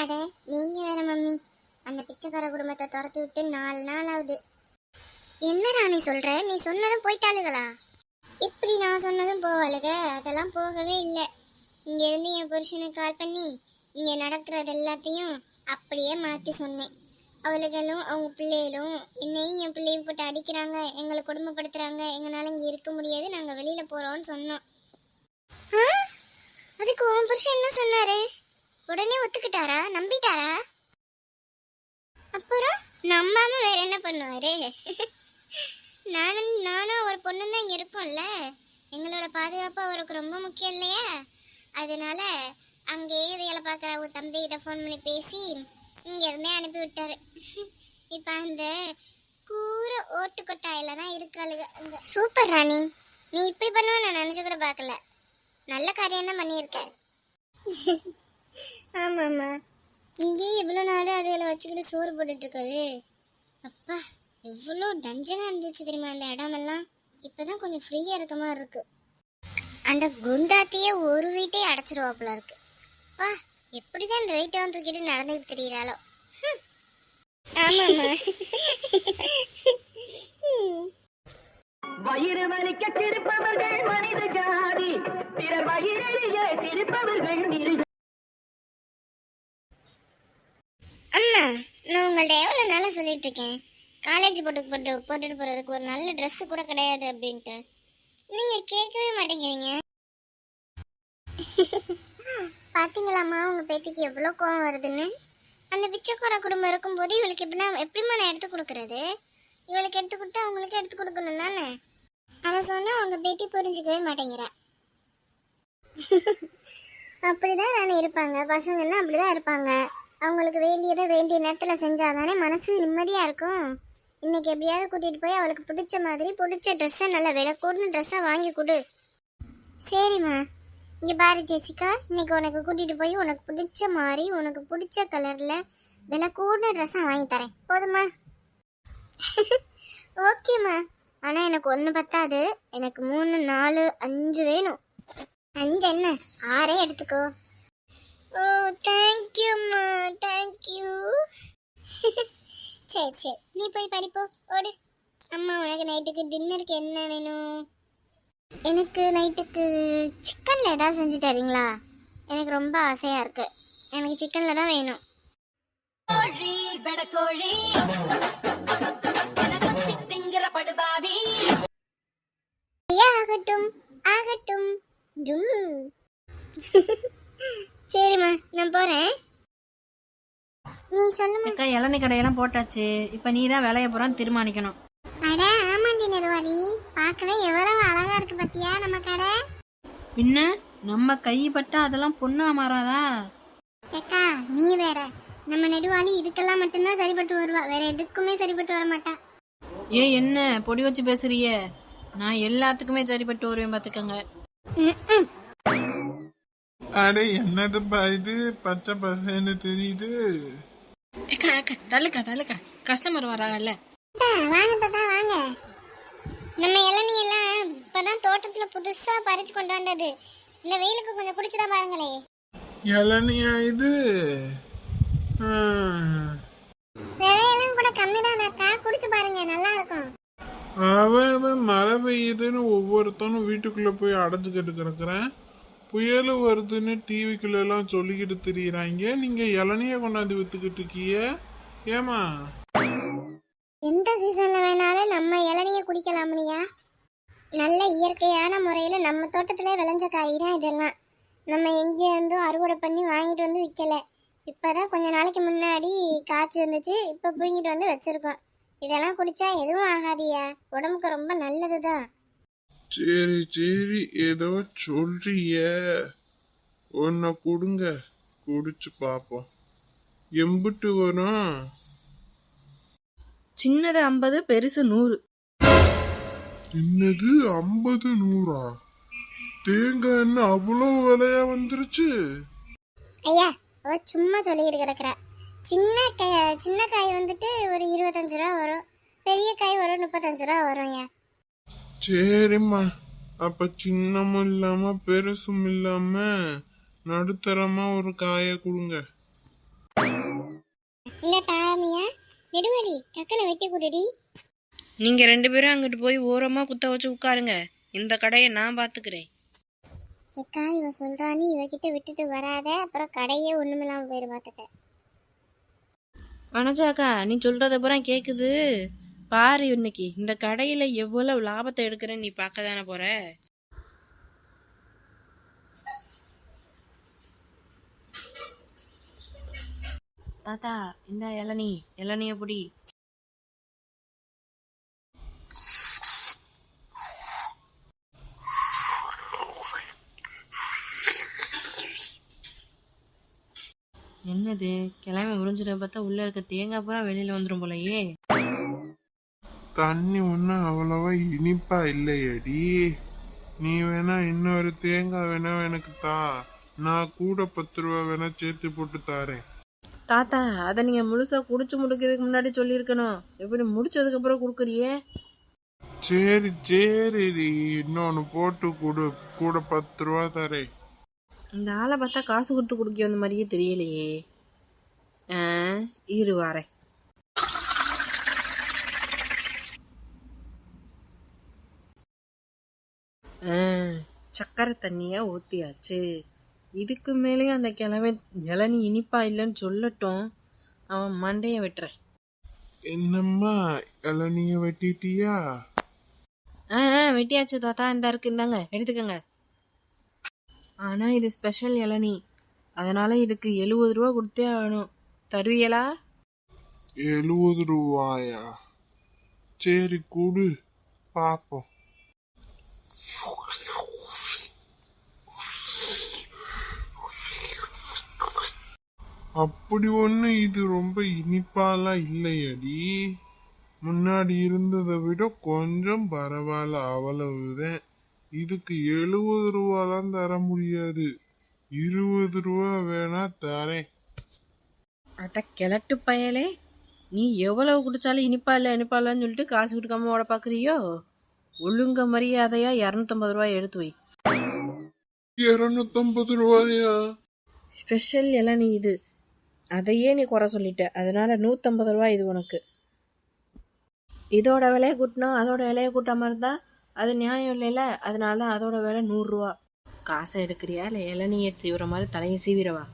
அட நீங்க வேற மம்மி. அந்த பிச்சைக்கார குடும்பத்தை துரத்தி விட்டு நாலு நாள் ஆகுது. என்ன ராணி சொல்ற? நீ சொன்னதும் போயிட்டாளுகளா? இப்படி நான் சொன்னதும் போவாளுக அதெல்லாம் போகவே இல்லை. இங்க இருந்து என் புருஷனுக்கு கால் பண்ணி இங்க நடக்கிறது எல்லாத்தையும் அப்படியே மாத்தி சொன்னேன். அவளுகளும் அவங்க பிள்ளைகளும் என்னையும் என் பிள்ளையும் போட்டு அடிக்கிறாங்க. எங்களை கொடுமைப்படுத்துறாங்க எங்களால இங்க இருக்க முடியாது. நாங்க வெளியில போறோம்னு சொன்னோம். ஆ? அதுக்கு உன் புருஷன் என்ன சொன்னாரு? உடனே ஒத்துக்கிட்டாரா? நம்பிட்டாரா? அப்புறம் நம்பாம வேற என்ன பண்ணுவாரு? நானும் நானும் ஒரு பொண்ணும் தான் இங்க இருக்கோம்ல. எங்களோட பாதுகாப்பு அவருக்கு ரொம்ப முக்கியம் இல்லையா? அதனால அங்கேயே வேலை பார்க்குற அவங்க தம்பிகிட்ட ஃபோன் பண்ணி பேசி இங்கேருந்தே அனுப்பி விட்டாரு. இப்போ அந்த கூற ஓட்டு கொட்டாயில் தான் இருக்காளுங்க அந்த சூப்பர் ராணி. நீ இப்படி பண்ணுவ நான் நினச்சி கூட பார்க்கல. நல்ல காரியம் தான் பண்ணியிருக்க. ஆமாம்மா. இங்கேயே இவ்வளோ நாள் அதில் வச்சுக்கிட்டு சோறு போட்டுட்டு இருக்குது அப்பா எவ்வளோ டஞ்சனாக இருந்துச்சு தெரியுமா அந்த இடமெல்லாம்? இப்போ தான் கொஞ்சம் ஃப்ரீயாக இருக்க மாதிரி இருக்குது அந்த குண்டாத்தியே ஒரு வீட்டே அடைச்சிருவாப்புல இருக்கு. அப்பா எப்படி தான் இந்த வெயிட்டெல்லாம் தூக்கிட்டு நடந்துக்கிட்டு தெரியிறாளோ. ஆமாம்மா. வயிறு வலிக்க திருப்பவர்கள் மனித ஜாதி. பிற வயிறறிய திருப்பவர்கள் மிருக அம்மா நான் உங்கள்ட்ட தானே சொல்லிட்டு இருக்கேன் காலேஜ் போட்டு போட்டு போட்டுட்டு போகிறதுக்கு ஒரு நல்ல ட்ரெஸ்ஸு கூட கிடையாது அப்படின்ட்டு. நீங்கள் கேட்கவே மாட்டேங்கிறீங்க. பார்த்தீங்களாம்மா உங்கள் பேத்திக்கு எவ்வளோ கோவம் வருதுன்னு? அந்த பிச்சைக்கார குடும்பம் இருக்கும்போது இவளுக்கு எப்படின்னா எப்படிம்மா நான் எடுத்து கொடுக்குறது? இவளுக்கு எடுத்து கொடுத்தா அவங்களுக்கு எடுத்து கொடுக்கணும் தானே? அதை சொன்னால் உங்கள் பேத்தி புரிஞ்சுக்கவே மாட்டேங்கிறா. அப்படிதான் நான் இருப்பாங்க. பசங்கன்னா அப்படிதான் இருப்பாங்க. அவங்களுக்கு வேண்டியதை வேண்டிய நேரத்தில் செஞ்சால் தானே மனசு நிம்மதியாக இருக்கும். இன்னைக்கு எப்படியாவது கூட்டிகிட்டு போய் அவளுக்கு பிடிச்ச மாதிரி பிடிச்ச ட்ரெஸ்ஸை நல்ல விலை கூடின ட்ரெஸ்ஸாக வாங்கி கொடு. சரிம்மா. இங்கே பாரு ஜெசிகா இன்னைக்கு உனக்கு கூட்டிகிட்டு போய் உனக்கு பிடிச்ச மாதிரி உனக்கு பிடிச்ச கலரில் விலை கூடின வாங்கி தரேன். போதுமா? ஓகேம்மா. ஆனால் எனக்கு ஒன்று பத்தாது. எனக்கு மூணு நாலு அஞ்சு வேணும். அஞ்சு என்ன? ஆறே எடுத்துக்கோ. ஓ தேங்க்யூம்மா தேங்க்யூ சரி சரி. நீ போய் படிப்போ. ஓடு. அம்மா உனக்கு நைட்டுக்கு டின்னருக்கு என்ன வேணும்? எனக்கு நைட்டுக்கு சிக்கனில் ஏதாவது செஞ்சு தரீங்களா? எனக்கு ரொம்ப ஆசையாக இருக்கு. எனக்கு சிக்கனில் தான் வேணும். ஆகட்டும் ஆகட்டும். டும் சரிம்மா நான் போகிறேன் நீ சொல்லுமா அக்கா இளநீ கடையெல்லாம் போட்டாச்சு. இப்போ நீ தான் விளைய போகிறான்னு தீர்மானிக்கணும். அட ஆமாண்டி நெடுவாரி பார்க்கவே எவ்வளவு அழகா இருக்கு பத்தியா நம்ம கடை. பின்ன நம்ம கை பட்டா அதெல்லாம் பொண்ணா மாறாதா? ஏக்கா நீ வேற. நம்ம நெடுவாளி இதுக்கெல்லாம் மட்டும்தான் சரிப்பட்டு வருவா. வேற எதுக்குமே சரிப்பட்டு வர மாட்டா. ஏ என்ன? பொடி வச்சு பேசுறிய. நான் எல்லாத்துக்குமே சரிப்பட்டு வருவேன் பார்த்துக்கங்க அட என்னதுப்பா இது? பச்சை பசேன்னு தெரியுது. அக்கா அக்கா தள்ளுக்கா தள்ளுக்கா. கஸ்டமர் வராங்கல்ல. வாங்க தாத்தா வாங்க. நம்ம இளநீ எல்லாம் இப்பதான் தோட்டத்துல புதுசா பறிச்சு கொண்டு வந்தது. இந்த வெயிலுக்கு கொஞ்சம் குடிச்சுதா பாருங்களே. இளநியா இது. விலையெல்லாம் கூட கம்மி தான் தாத்தா குடிச்சு பாருங்க நல்லா இருக்கும். அவன் அவன் மழை பெய்யுதுன்னு ஒவ்வொருத்தனும் வீட்டுக்குள்ள போய் அடைஞ்சுக்கிட்டு கிடக்குறேன். புயல் வருதுன்னு டிவிக்குள்ள எல்லாம் சொல்லிக்கிட்டு திரியுறாங்க. நீங்க இளநிய கொண்டாந்து வித்துக்கிட்டு இருக்கீங்க. ஏமா எந்த சீசன்ல வேணாலும் நம்ம இளநிய குடிக்கலாம்னியா நல்ல இயற்கையான முறையில நம்ம தோட்டத்திலே விளைஞ்ச காய் தான் இதெல்லாம். நம்ம எங்கே இருந்தோ அறுவடை பண்ணி வாங்கிட்டு வந்து விற்கல இப்போதான் கொஞ்ச நாளைக்கு முன்னாடி காய்ச்சி இருந்துச்சு இப்போ பிடுங்கிட்டு வந்து வச்சிருக்கோம். இதெல்லாம் குடிச்சா எதுவும் ஆகாதியா உடம்புக்கு ரொம்ப நல்லது தான் சரி சரி ஏதோ சொல்றிய. ஒன்ன கொடுங்க குடிச்சு பாப்போம். எம்பிட்டு வரும் சின்னது ஐம்பது பெருசு நூறு. என்னது ஐம்பது நூறா? தேங்காய் என்ன அவ்வளோ விலையா வந்துருச்சு? ஐயா அவ சும்மா சொல்லிக்கிட்டு கிடக்குறா. சின்ன காய் சின்ன காய் வந்துட்டு ஒரு இருபத்தஞ்சு ரூபா வரும். பெரிய காய் வரும் முப்பத்தஞ்சு ரூபா வரும் ஐயா. சரிம்மா. அப்ப சின்னமும் இல்லாம பெருசும் இல்லாம நடுத்தரமா ஒரு காயை கொடுங்க. இந்த தாமியா நெடுவலி டக்குன்னு வெட்டி கொடுடி. நீங்க ரெண்டு பேரும் அங்கிட்டு போய் ஓரமா குத்த வச்சு உட்காருங்க. இந்த கடையை நான் பாத்துக்கிறேன் ஏக்கா இவ சொல்றானி இவகிட்ட விட்டுட்டு வராத அப்புறம் கடையே ஒண்ணுமில்லாம போயிரு பாத்துக்க. வனஜாக்கா நீ சொல்றத பூரா கேக்குது. பாரு இன்னைக்கு இந்த கடையில எவ்வளவு லாபத்தை எடுக்கிறேன்னு நீ பார்க்க தானே போற? தாத்தா இந்த இளநீ இளநிய புடி. என்னது கிளம்பி முடிஞ்சிட பார்த்தா உள்ள இருக்க தேங்காய் பூரா வெளியில வந்துடும் போலயே. தண்ணி ஒன்றும் அவ்வளவா இனிப்பா இல்லையடி. நீ வேணா இன்னொரு தேங்காய் வேணா எனக்கு தா. நான் கூட பத்து ரூபா வேணா சேர்த்து போட்டு தாரேன். தாத்தா அதை நீங்க முழுசா குடிச்சு முடிக்கிறதுக்கு முன்னாடி சொல்லியிருக்கணும். எப்படி முடிச்சதுக்கு அப்புறம் கொடுக்குறியே? சரி சரி இன்னொன்னு போட்டு கொடு. கூட பத்து ரூபா தரேன். இந்த ஆளை பார்த்தா காசு கொடுத்து குடிக்க வந்த மாதிரியே தெரியலையே. ஆ இரு வாரேன். சக்கரை தண்ணிய ஊத்தியாச்சு. இதுக்கு மேலேயும் அந்த கிழமை இளநீ இனிப்பா இல்லைன்னு சொல்லட்டும். அவன் மண்டைய வெட்டுறேன். என்னம்மா இளநிய வெட்டிட்டியா? ஆ ஆ, வெட்டியாச்சு தாத்தா. இந்த இருக்கு இந்தாங்க. எடுத்துக்கங்க. ஆனா இது ஸ்பெஷல் இளநீ. அதனால இதுக்கு எழுபது ரூபா கொடுத்தே ஆகணும். தருவியலா? எழுபது ரூபாயா? சரி கொடு. பாப்போம். அப்படி ஒண்ணு இது ரொம்ப இனிப்பாலாம் இல்லையடி. முன்னாடி இருந்ததை விட கொஞ்சம் பரவாயில்ல அவ்வளவுதான். இதுக்கு எழுபது ரூபாலாம் தர முடியாது. இருபது ரூபா வேணா தரேன். அட்ட கிழட்டு பயலே நீ எவ்வளவு குடிச்சாலும் இனிப்பா இல்லை இனிப்பா இல்லைன்னு சொல்லிட்டு காசு கொடுக்காம ஓட பாக்குறியோ? ஒழுங்க மரியாதையா இரநூத்தம்பது ரூபாய் எடுத்து வை. இருநூத்தம்பது ரூபாயா? ஸ்பெஷல் இளநீ இது. அதையே நீ குறை சொல்லிட்ட. அதனால நூற்றம்பது ரூபா இது உனக்கு. இதோட விலையை கூட்டினோம் அதோட விலையை கூட்டாமல் இருந்தால் அது நியாயம் இல்லைல்ல? அதனால தான் அதோட விலை நூறுரூவா காசை எடுக்கிறியா இல்லை இளநீயை தீவிர மாதிரி தலையை சீவிரவா